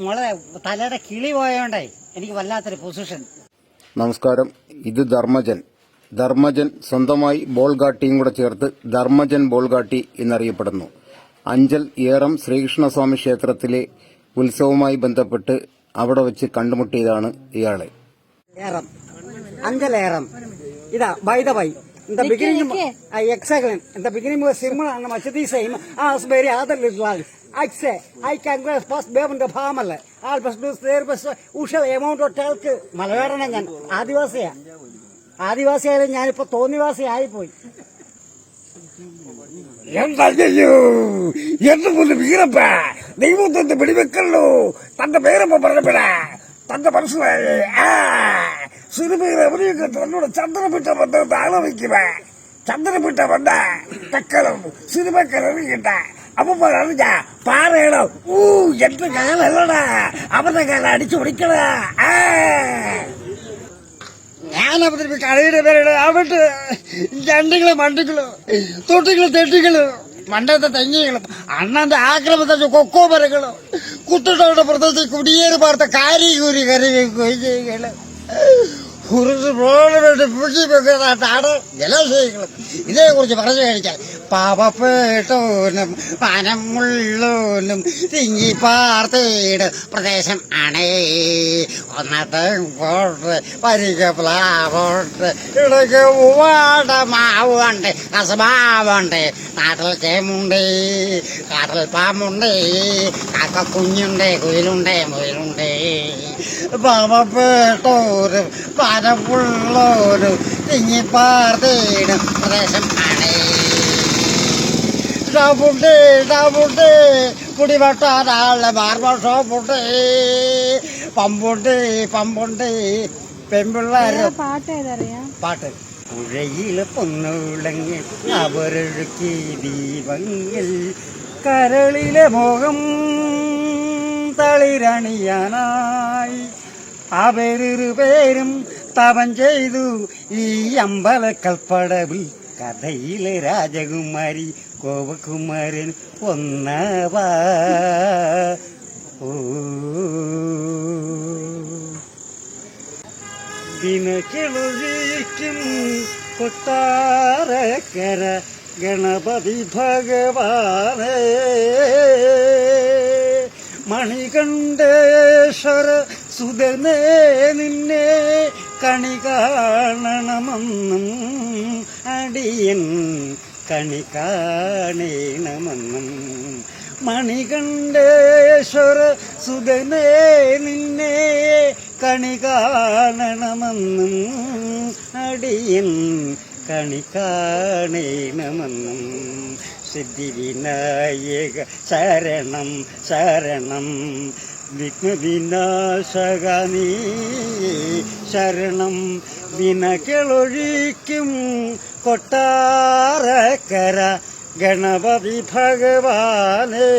മോളെ തലയുടെ കിളി പോയോണ്ടേ എനിക്ക് വല്ലാത്തൊരു പൊസിഷൻ നമസ്കാരം. ഇത് ധർമ്മജൻ. ധർമ്മജൻ സ്വന്തമായി ബോൾഗാട്ടിയും കൂടെ ചേർത്ത് ധർമ്മജൻ ബോൾഗാട്ടി എന്നറിയപ്പെടുന്നു. അഞ്ചൽ ഏറം ശ്രീകൃഷ്ണസ്വാമി ക്ഷേത്രത്തിലെ ഉത്സവവുമായി ബന്ധപ്പെട്ട് അവിടെ വെച്ച് കണ്ടുമുട്ടിയതാണ് ഇയാളെ. അഞ്ചലേറം ഇതാ by the by In the Nicky, beginning, Nicky. Uh, exactly. In the beginning was similar and much the same as very other little ones. I say, I can go first babe in the family. All best do their best. Who shall amount of talk? Malayalam ഞാൻ ആദിവാസിയാ ആദിവാസിയായാലും ഞാനിപ്പോ തോന്നിവാസി ആയിപ്പോയി എന്താ ചെയ്യൂ എന്ത് കൊണ്ട് വീരപ്പ ദൈവത്തിന്റെ പിടിവെക്കല്ലോ തന്റെ പേരപ്പ പറഞ്ഞപ്പെടാ തന്റെ മനസ്സിലായേ ആ சிறுமிகளை எவரையும் தன்னோட சந்திரபீட்டம் வந்து தாழ வைக்குவேன். சந்திரபீட்டம் வந்த தக்கலம் சிறுமக்கலன்னு கேட்டேன் அப்போ நினைச்சா பாறையில ஊ எட்டு காலம் இல்லடா அவன கால அடிச்சு முடிக்கல ஞானபதி கடையிட பேரிட அவட்டு ஜண்டுகளும் மண்டுகளும் தொட்டுகளும் தெட்டுகளும் மண்டத்தை தங்கிகளும் அண்ணாந்த ஆக்கிரமத்தை கொக்கோ மரங்களும் குத்துட்டோட பிரதத்தை குடியேறு பார்த்த காரி கூறி கருவி கொய்களும் Oh. കറി പോലെ കുറച്ച് പ്രോബ്ലമായിട്ട് പൂക്കി വെക്കുന്നതാണ് ജലാശയങ്ങളും ഇതേക്കുറിച്ച് പറഞ്ഞു കഴിച്ചാൽ പാവപ്പെട്ടോനും പനമുള്ളോനും തിങ്ങി പാർത്തേട് പ്രദേശം ആണേ. ഒന്നത്തെ പോട്ട് പരിക പ്ലാവോട്ട് ഇടയ്ക്ക് ഉവാട മാവുണ്ട് കസമാവുണ്ട്. നാട്ടിൽ ചേമുണ്ട് കാട്ടിൽ പാമ്പുണ്ട് കാക്ക കുഞ്ഞുണ്ട് കുയിലുണ്ട് മുയിലുണ്ട്. പനമുള്ളോരും തിങ്ങി പാർത്തേട് പ്രദേശം ആണേ ഡബുട്ടേ ഷോപ്പുണ്ട് കുടിവെട്ടാനാളുടെ ബാർബർ ഷോപ്പുണ്ട് പമ്പുണ്ട് പമ്പുണ്ട് പെൺപിള്ളേര്. പാട്ട് ഏതറിയാം? പാട്ട്. പുഴയിലെ പൊന്നുളങ്ങി അവരൊഴുക്കി ദീപങ്ങൾ കരളിലെ മോഹം തളിരണിയാനായി. അവരൊരു പേരും തപം ചെയ്തു. ഈ അമ്പലക്കൽപ്പടവിൽ കഥയിലെ രാജകുമാരി കോപകുമാരൻ ഒന്നവാ. ഓ. ദിനക്കിളൊഴിക്കും കൊട്ടാരക്കര ഗണപതി ഭഗവാനേ. മണികണ്ഠേശ്വര സുതനേ നിന്നെ കണി കാണണമെന്നും അടിയൻ കണി കാണണമെന്നും. മണികണ്ഠേശ്വര സുതനേ നിന്നെ കണി കാണണമെന്നും അടിയൻ കണി കാണണമെന്നും. സിദ്ധിവിനായക ശരണം ശരണം. വിഘ്നവിനാശക നീ ശരണം വിനകളൊഴിക്കും കൊട്ടാരക്കര ഗണപതി ഭഗവാനേ.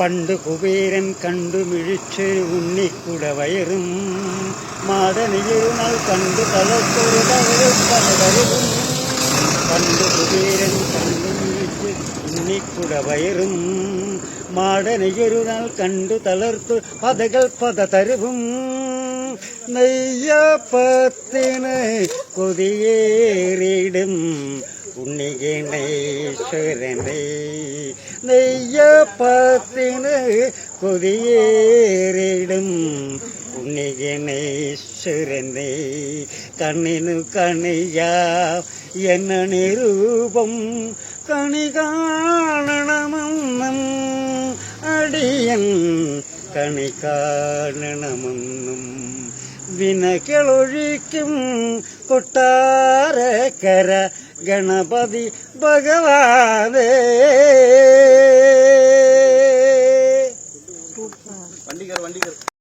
പണ്ട് കുബേരൻ കണ്ടു മിഴിച്ച് ഉണ്ണിക്കുട വയറും മാതനിയിരുന്നാൾ കണ്ടു പലവരും പണ്ട് കുബേരൻ കണ്ടു മിഴിച്ച് ഉണ്ണിക്കുട വയറും മാടനിയൊരുനാൾ കണ്ടു തളർത്തു പതകൾ പത തരുവും. നെയ്യപ്പത്തിന് കൊതിയേറിടും ഉണ്ണിഗണേശ്വരനെ നെയ്യപ്പത്തിന് ഉണ്ണിഗണേശ്വരനെ കണ്ണിനു കണിയാ എന്നണി രൂപം കണി കാണണമെന്നും അടിയൻ കണി കാണണമെന്നും വിനകളൊഴിക്കും കൊട്ടാരക്കര ഗണപതി ഭഗവാനേ വണ്ടി കയറി വണ്ടി കയറി